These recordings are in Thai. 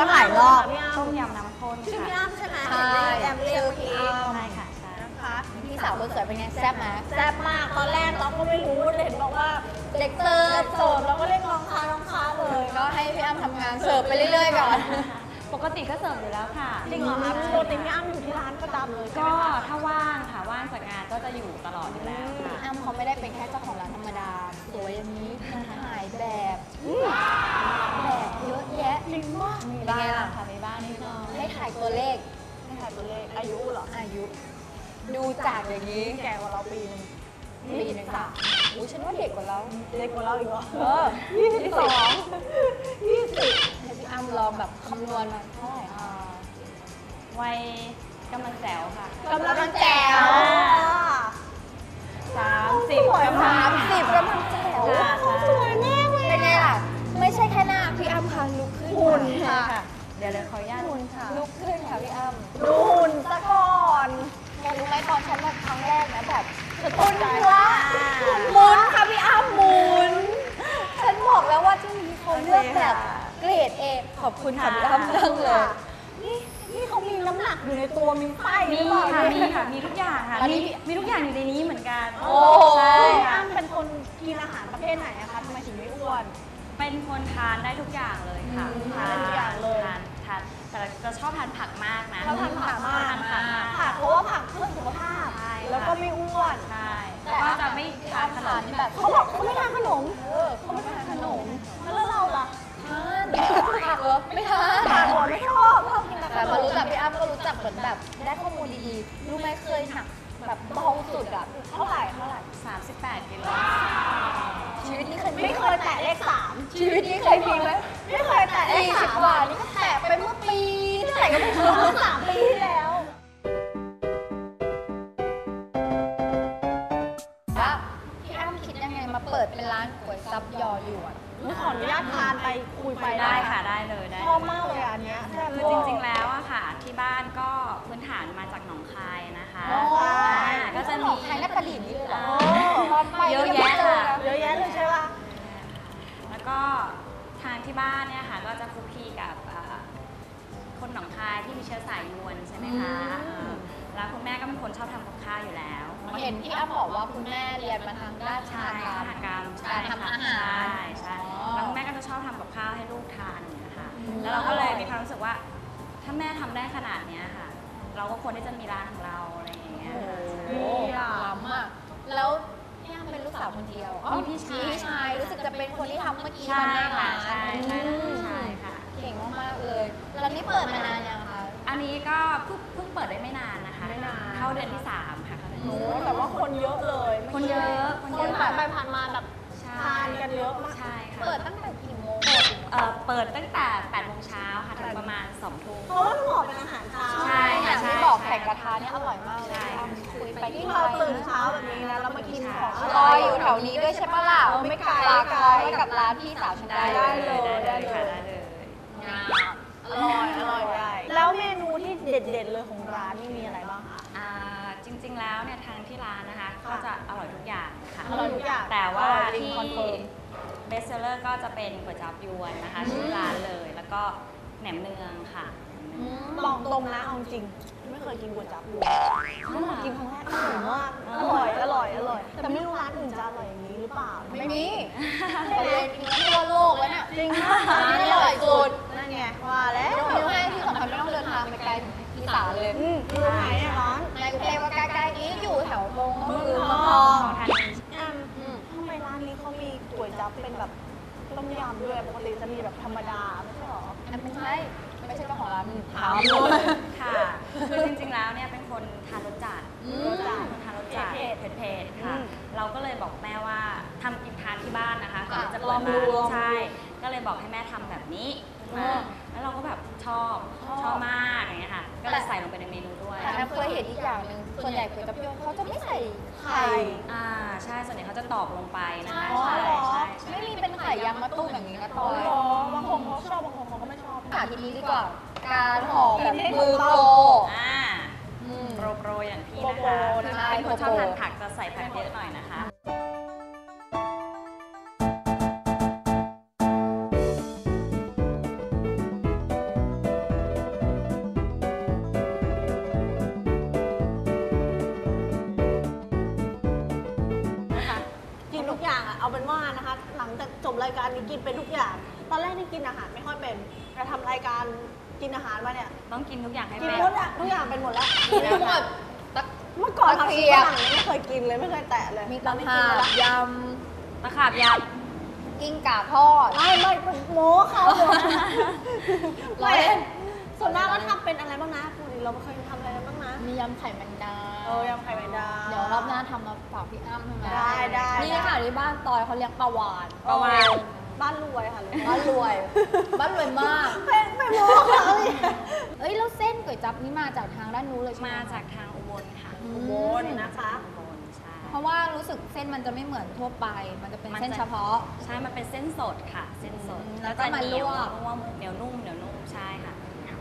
ตั้งหลายรอบ ต้มยำน้ำข้นชื่อพี่ค่ะอ้ำใช่ไหมใช่ แอมเรียกพี่อ้ำใช่ค่ะใช่นะคะพี่สาวคนสวยเป็นไงแซ่บไหมแซ่บมากตอนแรกเราก็ไม่รู้เห็นบอกว่าเด็กเสิร์ฟเสิร์ฟเราก็เรียกน้องค้าน้องค้าเลยก็ให้พี่อ้ำทำงานเสิร์ฟไปเรื่อยๆก่อน ปกติก็เสิร์ฟอยู่แล้วค่ะจริงเหรอคะปกติพี่อ้ำอยู่ที่ร้านประจำเลยใช่ก็ไหมคะ ถ้าว่างค่ะว่างจากงานก็จะอยู่ตลอดอยู่แล้วค่ะอ้ำเขาไม่ได้เป็นแค่เจ้าของ ตัวเลขไม่ถ่ายตัวเลขอายุเหรออายุ ดูจากอย่างนี้แก่กว่าเราปีนึงปีหนึ่งค่ะอุ้ยฉันว่าเด็กกว่าเราเด็กกว่าเราอีกเหรอเออยี่สิบสองยี่สิบให้พี่อ้ำลองแบบคำนวณมาเท่าไหร่อ่าวัยกำลังแจ๋วค่ะ กำลังแจ๋ว ค่ะเนี่ยมีค่ะมีทุกอย่างค่ะ อันนี้ มีมีทุกอย่างอยู่ในนี้เหมือนกันโอ้ ใช่พี่ค่ะ อ้ำเป็นคนกินอาหารประเภทไหนอะคะทำไมถึงไม่อ้วน เป็นคนทานได้ทุกอย่างเลยค่ะอืมทานได้ทุกอย่างเลย ทานทานแต่จะชอบทานผักมากนะเขาทานผักมากทานผักมาก ผักเพราะว่าผักเพื่อสุขภาพ ใช่ค่ะแล้วก็ไม่อ้วน ใช่แล้วก็จะไม่ทานขนมแบบเขาบอกเขาไม่ทานขนมเออเขาไม่ทานขนม แล้วเราล่ะทานผักเหรอไม่ทานผักหัวไม่ชอบชอบกิน แต่ขแต่นมามรู้จักพี่อ้ำก็รู้จักเหมือนแบบได้ข้อมูลดีๆ รู้ไหมเคยหนักแบบเบาสุดอะเท่าไหร่เท่าไหร่38กิโลชีวิตนี้เคยไม่เคยแตะเลขสามชีวิตนี้เคยมีไหมไม่เคยแตะเลขสี่สิสาบมกว่านี่ก็แตะไปเมื่อปีเท่าไหร่ก็ไม่รู้เมื่อสามปีที่แล้วว่าพี่อ้ำคิดยังไงมาเปิดเป็นร้านก๋วยจับยอหยวน ขออนุญาตทานไปคุยไปได้ค่ะได้เลยได้ชอบมากเลยอันเนี้ยแซ่บคือจริงๆแล้วอะค่ะ ที่บ้านก็พื้นฐานมาจากหนองคายนะคะหนองคายอ่าก็จะมีไทยนัตตลีนี่เลยเหรออ่าตอนไปเยอะแยะค่ะ เยอะแยะเลยใช่ปะแล้วก็ทางที่บ้านเนี่ยค่ะก็จะคลุกคลีกับอ่าคนหนองคายที่มีเชื้อสายยวนใช่ไหมคะอ่าแล้วคุณแม่ก็เป็นคนชอบทำกับข้าวอยู่แล้ว เห็นพี่อ้ำบอกว่าคุณแม่เรียนมาทางด้านชาใช่กรรอามหารกรรมใช่การทำค่ะอาหาร ใช่ใช่อ๋อแล้วคุณแม่ก็จะชอบทำกับข้าวให้ลูกทานอย่างเงี้ยค่ะ อืม แล้วเราก็เลยมีความรู้สึกว่า ถ้าแม่ทำได้ขนาดเนี้ยค่ะ เราก็ควรที่จะมีร้านของเราอะไรอย่างเงี้ยค่ะ โอ้ล้ำอะแล้วพี่อ้ำเป็นลูกสาวคนเดียวอ๋อมีพี่ชาย มีพี่ชายรู้สึกจะเป็นคนที่ทำเมื่อกี้ใช่มาหน้าค่ะร้านใช่ใช่อืมใช่ค่ะ เก่งมากๆเลยแล้วนี่เปิดมานานยังคะ อันนี้ก็เพิ่งเพิ่งเปิดได้ไม่นานนะคะ ไม่นาน เข้าเดือนที่สาม ค่ะเข้าเดือนโอ้ที่สามแต่ว่าคนเยอะเลยคนเยอะคนคเยนอะผ่านไปผ่านมาแบบใช่ทานกันเยอะมากใช่ค่ะเปิดตั้งแต่กี่โมงเอ่อเปิดตั้งแต่8โมงเช้าค่ะถึงประมาณ2ทุ่ม เพราะว่าต้องบอกเป็นอาหารเช้าใช่อย่างที่บอกแข่งกระทะเนี่ยอร่อยมากเลยใช่คุยไปที่ที่เราเราตื่นเช้าแบบนี้นะแล้วมากินของรออยู่แถวนี้ด้วยใช่ปะล่ะเออไม่ไกลปากไม่ไกลคอยไว้กับร้านพี่สาวฉันได้ได้เลย ได้เลยค่ะได้เลย อร่อยอร่อยได้ แล้วเมนูที่เด็ดๆเลยของร้านนี่มีอะไรบ้างคะอ่าจริงๆ แล้วเนี่ยทางที่ร้านนะคะค่ะก็จะอร่อยทุกอย่างค่ะอร่อยทุกอย่างแต่ว่าอร่อยจริงที่คอนเฟิร์ม เบสเซอร์ก็จะเป็นก๋วยจั๊บยวนนะคะชื่อร้านเลย แล้วก็แหนมเนืองค่ะอืมบอกตรงนะเอาจริง ไม่เคยกินก๋วยจั๊บเลยกินครั้งแรกอร่อยมากอร่อยอร่อยอร่อย แต่ไม่รู้ร้านอื่นจะอร่อยอย่างนี้หรือเปล่า ไม่มีประเด็นมีทั่วโลกแล้วเนี่ยจริงมากร้านนี้อร่อยสุดนั่นไงว่าแล้วไม่ต้องให้ที่สำคัญไม่ต้องเดินทางไปไกลถึงอีสานเลยอืมอยู่ไหนอะร้านในกรุงเทพก็ใกล้ๆนี้ อยู่แถวตรงมืมืออททอองงทานอืมอืมทำไมร้านนี้เขามีก๋วยจั๊บเป็นแบบต้มยำด้วยปกติจะมีแบบธรรมดาไม่ใช่หรออันไม่ใช่ไม่ใช่เจ้าของร้านถาถามมเลเลยยค่ะคือจริงๆแล้วเนี่ยเป็นคนทานรสจัดอืมรสจัดทานรสจัดเผ็ดเผ็ดๆค่ะอืมเราก็เลยบอกแม่ว่าทำกินทานที่บ้านนะคะก่อนที่จะลเปิอดงดูร้านลองดูใช่ ก็เลยบอกให้แม่ทำแบบนี้ขึ้นมาอืมแล้วเราก็แบบชอบชอบชอบมากอย่างเงี้ยค่ะ ก็เลยใส่ลงไปในเมนูด้วยแต่แอมเคยเห็นอีกอย่างหนึ่ง ส่วนใหญ่ก๋วยจั๊บยวนเขาจะไม่ใส่ไข่ไข่อ่าใช่ส่วนใหญ่เขาจะตอกลงไปนะคะอ๋อใช่เหรอใช่ใช่ไม่มีเป็นไข่ยางมะตุ้มอย่างนี้นะตอ๋ออยเหรอบางคนเขาชอบบางคนเขาก็ไม่ชอบถามทีนี้ดีกว่าการห่อแบบมือโปรอ่าอืมโปรโปรอย่างพี่โปรนะโปรคะใช่เป็นคนชอบโปรโปรทานผักจะใส่ผักเยอะหน่อยนะคะ จากจบรายการนี้กินเป็นทุกอย่าง ตอนแรกนี่กินอาหารไม่ค่อยเป็นแต่ทำรายการกินอาหารมาเนี่ย ต้องกินทุกอย่างให้กินเป็นหมดอะทุกอย่างเป็นหมดแล้วทั้งหมดตะเมื่อก่อนตะทำเกีชียบฝรั่งเนี่ยไม่เคยกินเลยไม่เคยแตะเลยมีตอตะนนี้ขากินไปบแล้ว ยตะขาบยำกิ้งก่าทอด ไม่ไม่โม้เขาหมดร้อยเล่นส่วนมากก็ทำเป็นอะไรบ้างนะปกติเราเคยทำอะไรกันบ้างนะ มียำไข่แมงดาเออยำไข่แมงดา เดี๋ยวรอบหน้าทำมาฝากพี่อ้ำใช่ไหมได้ได้นี่ค่ะที่บ้านตอยเขาเลี้ยงปลาวานประวานบ้านรวยค่ะเลยบ้านรวย บ้านรวยมากไปไปโม้เขาอีกเอ้ยแล้วเส้นก๋วยจั๊บนี่มาจากทางด้านนู้นเลยใช่ไหมมาจากทางอุบลค่ะอืมอุบลนะคะอุบลใช่เพราะว่ารู้สึกเส้นมันจะไม่เหมือนทั่วไป มันจะเป็นเส้นเฉพาะ ใช่ มันเป็นเส้นสดค่ะ เส้นสดอืมแล้วจะแล้วก็มาเหนียวลวกนุ่มเหนียวนุ่มเหนียวนุ่มใช่ค่ะ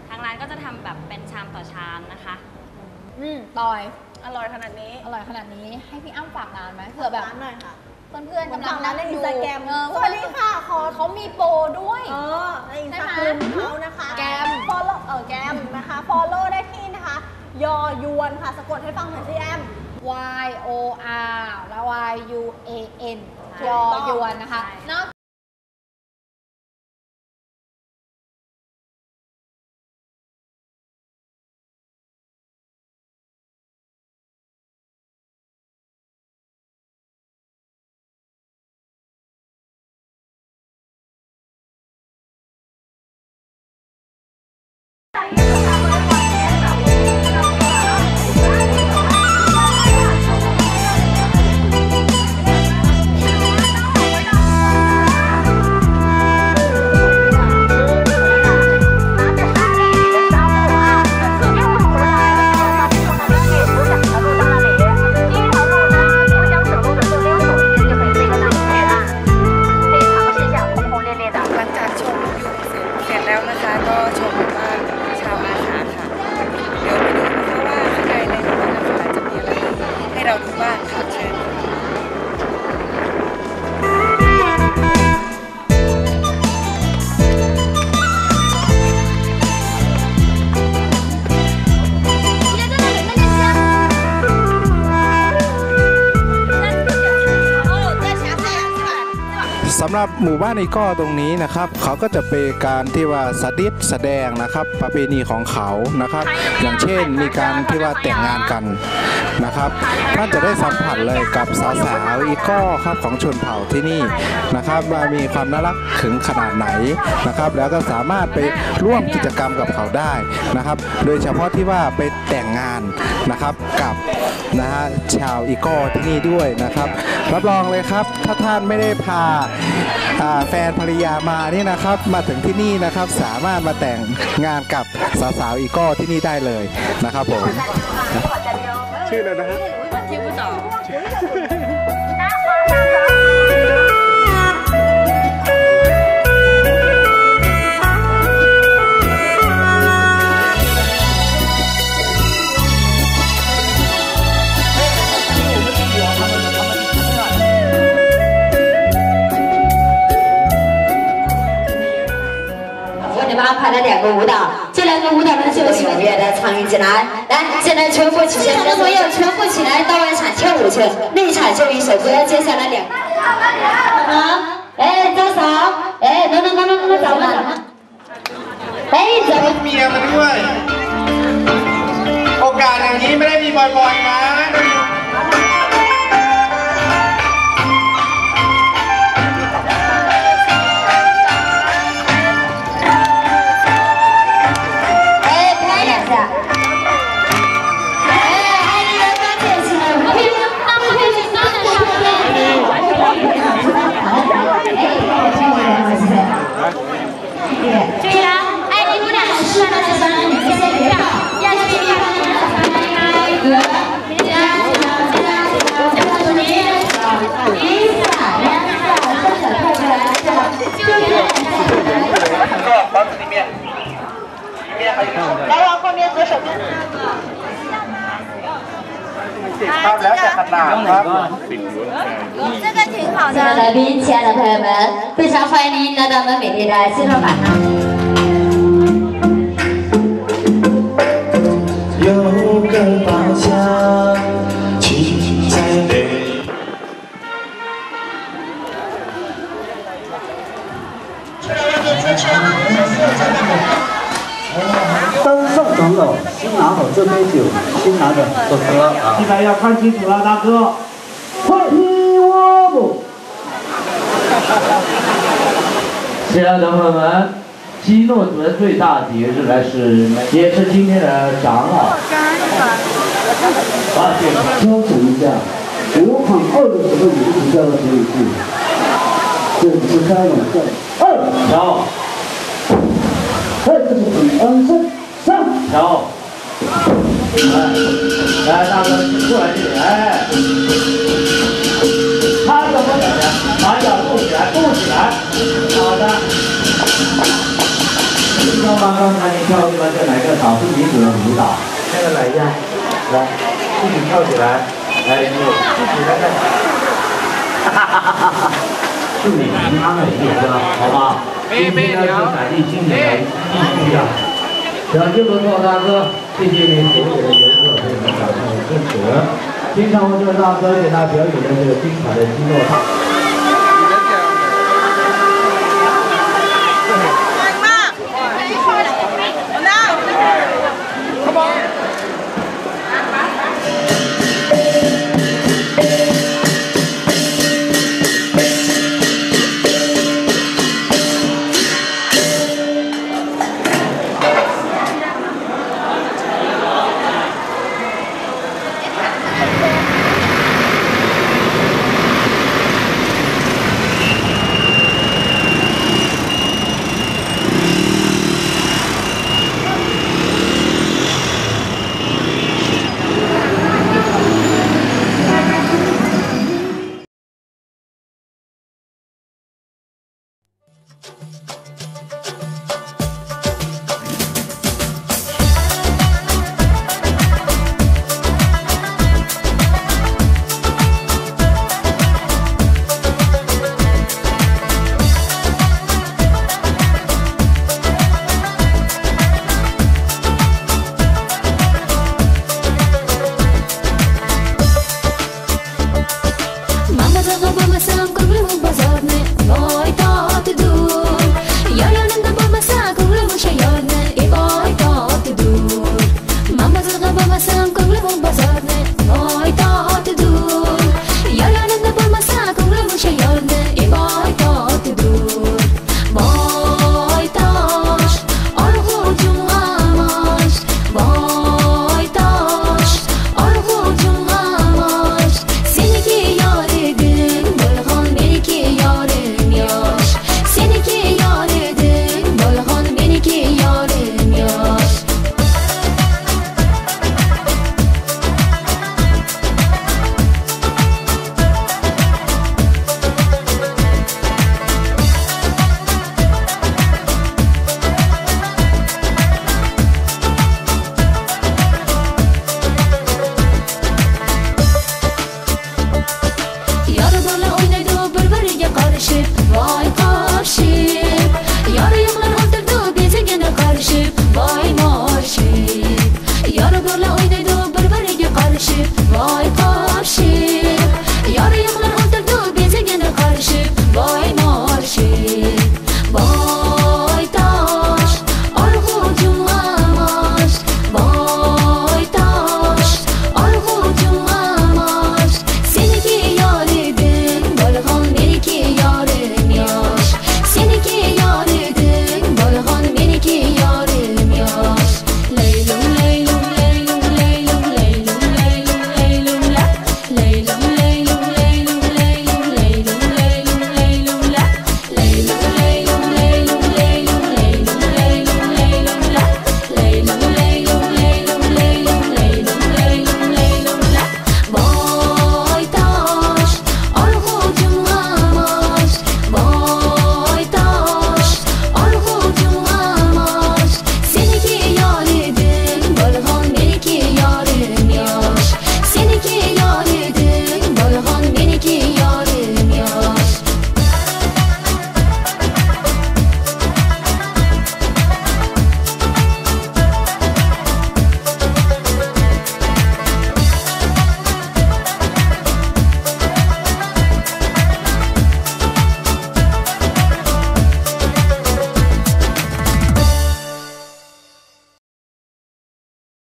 ทางร้านก็จะทำแบบเป็นชามต่อชามนะคะ อืมตอย อร่อยขนาดนี้อร่อยขนาดนี้ให้พี่อ้ำฝากร้านไหมเผื่อแบบร้านหน่อยค่ะ เพื่อนๆกำลังร้านั่นงเล่นดูอินสตาแกรมเออสวัสดีค่ะขอเขามีโปรด้วยเออในอินสตาใช่แกรไหมมเขานะคะ แกรม follow เออแกรมนะคะ follow ได้ที่นะคะ ยอยวนค่ะสะกดให้ฟังหน่อยสิแอม Y O R แล้ว Y U A N ถูยกอต้องยวนนะคะใช่นอกำหรับหมู่บ้านอีกอตรงนี้นะครับ เขาก็จะเป็นการที่ว่าสาธิตแสดงนะครับ ประเพณีของเขานะครับ อย่างเช่นมีการที่ว่าแต่งงานกันนะครับท่านจะได้สัมผัสเลยกับสาวๆอีกอครับของชนเผ่าที่นี่นะครับว่ามีความน่ารักถึงขนาดไหนนะครับ แล้วก็สามารถไปร่วมกิจกรรมกับเขาได้นะครับ โดยเฉพาะที่ว่าไปแต่งงานนะครับกับนะฮะชาวอีกอที่นี่ด้วยนะครับ รับรองเลยครับ ถ้าท่านไม่ได้พา แฟนภรรยามานี่นะครับ มาถึงที่นี่นะครับสามารถมาแต่งงานกับสาวๆอีกก็ที่นี่ได้เลยนะครับผมชื่ออะไรนะฮะชื่อผู้ต่อ 排了两个舞蹈，这两个舞蹈呢就请踊跃的参与进来。来，现在全部起，身的朋友全部起来到外场跳舞去。内场就一首歌，接下来两个。好，哎，大嫂，哎，等等等等等等，走了走了。哎，走了。来宾亲爱的朋友们非常欢迎您来到我们美丽的西双版。纳看清楚了，大哥。快听我不！亲爱的朋友们，基诺德最大节日来是，也是今天的长老。啊，对，纠正一下，我喊二的时候你就比较的可以去，这是开玩笑。二，调二，这是很安生。三，调。来，来，大哥过来这里，哎。他怎么怎么样？把脚动起来，动起来。好的。刚刚刚才你跳对吧？这来个少数民族的舞蹈，那个来一下，来，自己跳起来，来，你自己来来。哈哈哈哈哈！祝你平安美丽，是吧？好不好？今天呢是感谢今年的继续的。小金不错，大哥，谢谢您所有的游客对我们表现的支持。欣赏我这大哥给他表演的这个精彩的肌肉套。